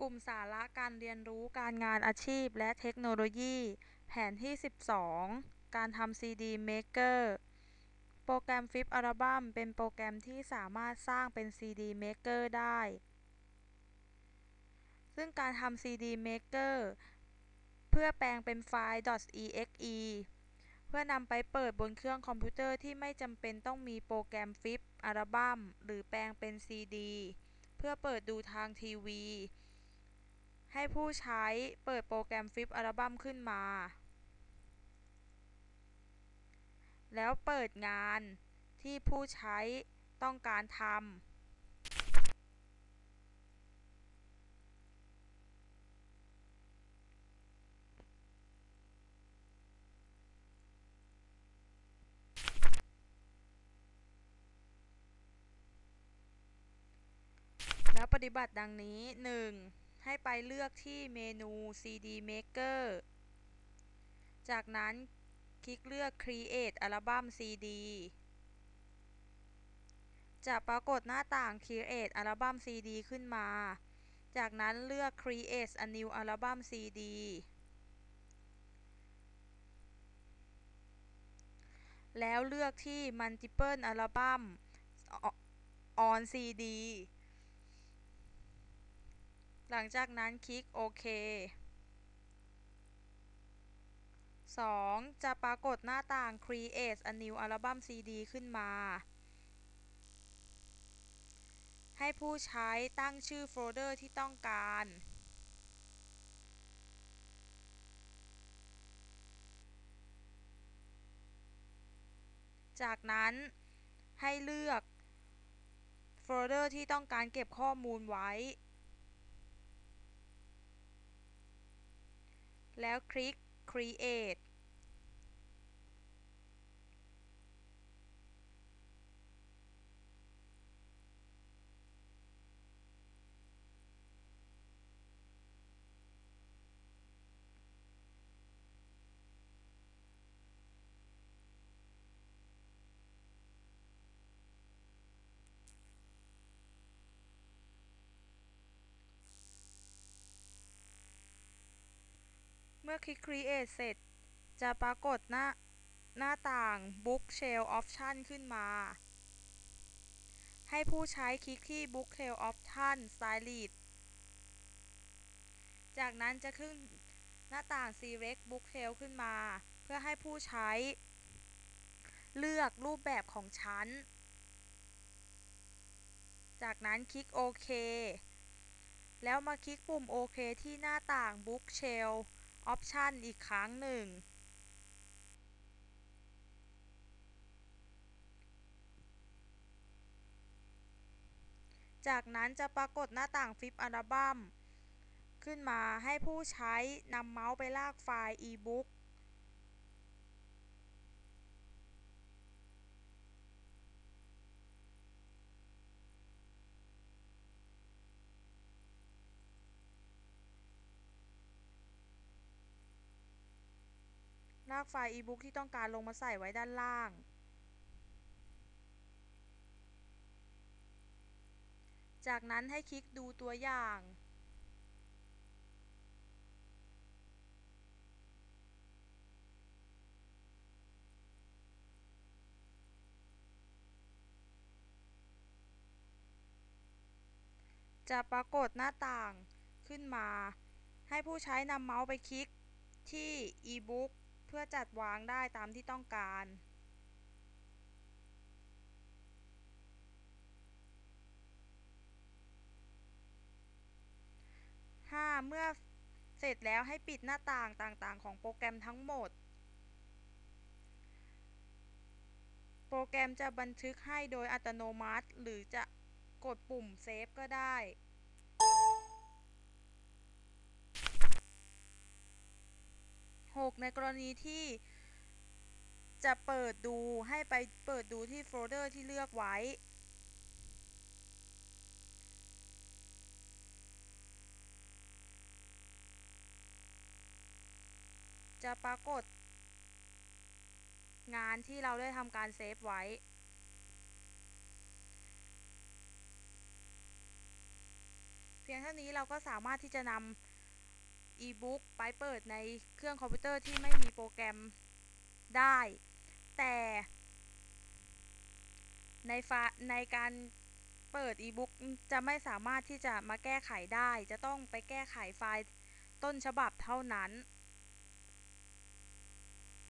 กลุ่มสาระการเรียนรู้การงานอาชีพและเทคโนโลยี แผนที่ 12 การทำซีดีเมกเกอร์โปรแกรมฟิปอัลบั้มเป็นโปรแกรมที่สามารถสร้างเป็นซีดีเมกเกอร์ได้ ซึ่งการทำซีดีเมกเกอร์เพื่อแปลงเป็นไฟล์ .exe เพื่อนำไปเปิดบนเครื่องคอมพิวเตอร์ที่ไม่จำเป็นต้องมีโปรแกรมฟิปอัลบั้มหรือแปลงเป็นซีดีเพื่อเปิดดูทางทีวี ให้ผู้ใช้เปิดโปรแกรมฟิปอัลบั้มขึ้นมา แล้วเปิดงานที่ผู้ใช้ต้องการทำแล้วปฏิบัติดังนี้ 1. ให้ไปเลือกที่เมนู CD Maker จากนั้นคลิกเลือก Create อัลบั้ม CD จะปรากฏหน้าต่าง Create อัลบั้ม CD ขึ้นมา จากนั้นเลือก Create a new album CD แล้วเลือกที่ Multiple Album on CD หลังจากนั้นคลิกโอเค 2. จะปรากฏหน้าต่าง Create a new album CD ขึ้นมา ให้ผู้ใช้ตั้งชื่อโฟลเดอร์ที่ต้องการ จากนั้นให้เลือกโฟลเดอร์ที่ต้องการเก็บข้อมูลไว้ แล้วคลิก Create มื่อคลิก Create เสร็จ จะปรากฏหน้าหน้าต่าง Bookshelf Option ขึ้นมา ให้ผู้ใช้คลิกที่ Bookshelf Option Stylist จากนั้นจะขึ้นหน้าต่าง Select Bookshelf ขึ้นมา เพื่อให้ผู้ใช้ เลือกรูปแบบของชั้น จากนั้นคลิกโอเคแล้วมาคลิกปุ่มโอเคที่หน้าต่าง Bookshelf อีกครั้งหนึ่ง จากนั้นจะปรากฏหน้าต่างฟิปอัลบั้มขึ้นมาให้ผู้ใช้นำเมาส์ไปลากไฟล์ e-book ากไฟล์ e-book ที่ต้องการลงมาใส่ไว้ด้านล่าง จากนั้นให้คลิกดูตัวอย่าง จะปรากฏหน้าต่างขึ้นมา ให้ผู้ใช้นำเมาส์ไปคลิกที่ e-book เพื่อจัดวางได้ตามที่ต้องการ 5. เมื่อเสร็จแล้วให้ปิดหน้าต่างต่างๆ ของโปรแกรมทั้งหมด โปรแกรมจะบันทึกให้โดยอัตโนมัติ หรือจะกดปุ่มเซฟก็ได้ 6. ในกรณีที่จะเปิดดูให้ไปเปิดดูที่โฟลเดอร์ที่เลือกไว้ จะปรากฏ งานที่เราได้ทำการเซฟไว้ เพียงเท่านี้เราก็สามารถที่จะนำ อีบุ๊กไปเปิดในเครื่องคอมพิวเตอร์ที่ไม่มีโปรแกรมได้ แต่ในฟาในการเปิดอีบุ๊กจะไม่สามารถที่จะมาแก้ไขได้ จะต้องไปแก้ไขไฟล์ต้นฉบับเท่านั้น